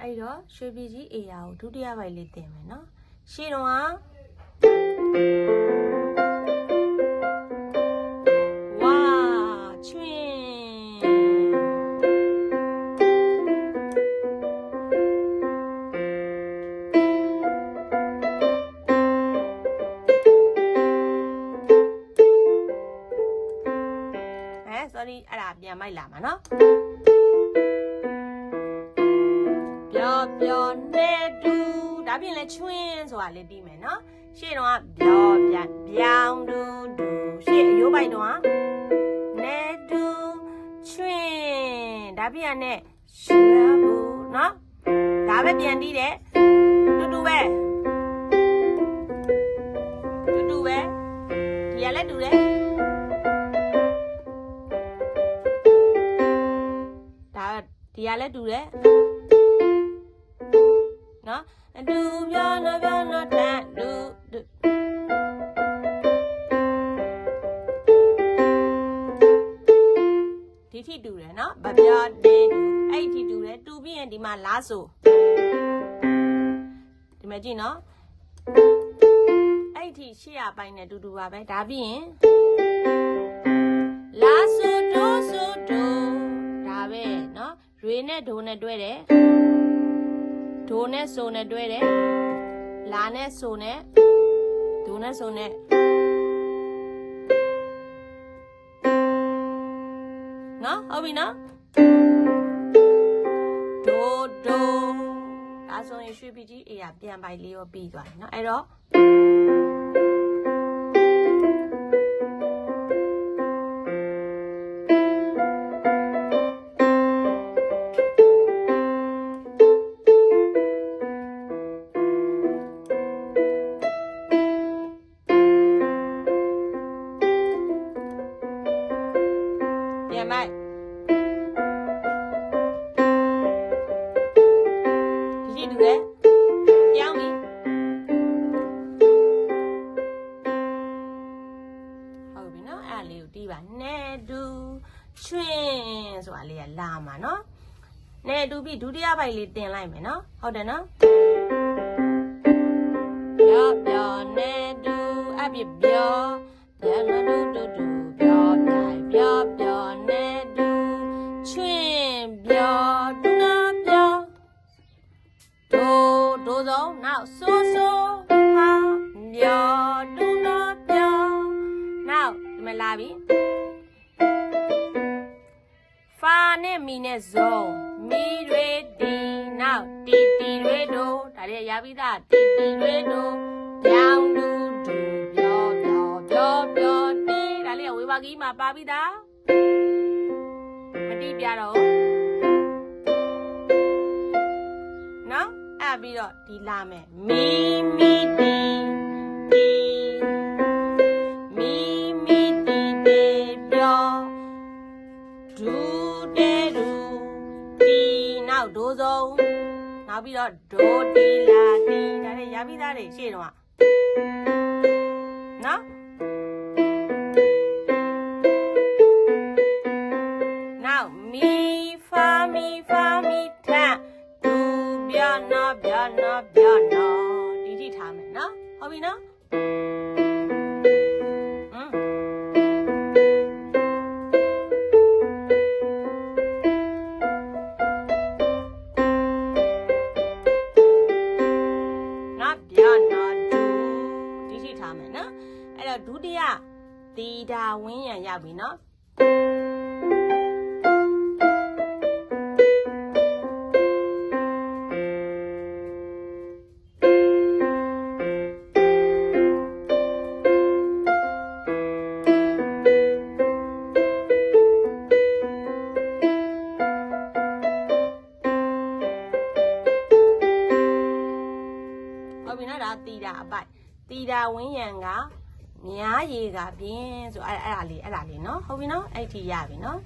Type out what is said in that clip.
အဲ့တော့ရွှေပြည်ကြီးအေယာကိုဒုတိယပိုက်လေးတင်မယ်နော်ရှေ့တော့ကဝါချွင်းအဲ sorry အဲ့ဒါပြန်မိုက်လာမှာနော် ပျော်ပျော်နဲ့တူဒါပြင်လဲချွင်းဆိုတာလေးပြီးမယ်နော်ရှေ့တော့ကပျော်ပြန်ပြောင်းတူတူရှေ့အယိုးပိုက်တော့ကနဲ့တူချွင်းဒါပြင်ကနဲ့ရှူရဘူးနော်ဒါပဲပြန်ပြီးတယ်တူတူပဲတူတူပဲဒီကလည်းတူတယ်ဒါဒီကလည်းတူတယ် နော်အတူပြောနော်ပြောနော်တန်လူလူဒီထိတူတယ်နော်ဗပြတေးတူအဲ့ဒီထိတူတယ်တူပြီးရင်ဒီမှာလားဆိုဒီမှာကြည့်နော်အဲ့ဒီရှေ့ရပိုင်းနဲ့တူတူပါပဲဒါပြီးရင်လာဆိုဒိုဆိုဒိုဒါပဲနော်ရွေနဲ့ဒိုနဲ့တွဲတယ် ဒိုနဲ့ဆိုနဲ့တွဲတယ်လာနဲ့ဆိုနဲ့ဒိုနဲ့ဆိုနဲ့နော်ဟုတ်ပြီနော်ဒိုဒိုဒါဆိုရင်ရွှေပြည်ကြီးအေးရပြန်ပိုက်လေးရောပြီးသွားပြီနော်အဲ့တော့ ဒီကြည့်တူတယ်ပြောင်းပြီဟုတ်ပြီနော်အဲ့ဒါလေးကိုတီးပါနဲ့တူချွင်းဆိုတာလေးကလာမှာနော်နဲ့တူပြီးဒုတိယပိုက်လေးတင်လိုက်မယ်နော်ဟုတ်တယ်နော်ပြောပြောနဲ့တူအပြစ်ပြောပြောနော်တူတူတူ လာပြီဖာနဲ့မီနဲ့ဇုံမီတွေဒီနောက်တီတီတွေတို့ဒါလေးရပြီးသားတီတီတွေတို့ပြောင်းတူတူပြောပြောပြောပြောတီဒါလေးကဝေဘာကြီးမှာပါပြီးသားမတီးပြတော့ ပြီးတော့ဒီလာမယ်မီမီတီတီမီမီတီတေပြောဒူတေဒူတီနောက်ဒိုးဆုံးနောက်ပြီးတော့ဒိုတီလာတီဒါလေးရပြီးသားတွေရှေ့တော့ကနော်နောက်မီဖာမီဖာ နာပြနာပြနာဒီထိထားမယ်နော်ဟုတ်ပြီနော်อืมနော်ဗျာနော်ဒူဒီထိထားမယ်နော်အဲ့တော့ဒုတိယသီတာဝင်းရံရပြီနော် အပိုက်သီတာဝင်းရံကများရေကပြင်းဆိုအဲ့အဲ့ဒါလေးအဲ့ဒါလေးနော်ဟုတ်ပြီနော်အဲ့ထိရပြီနော်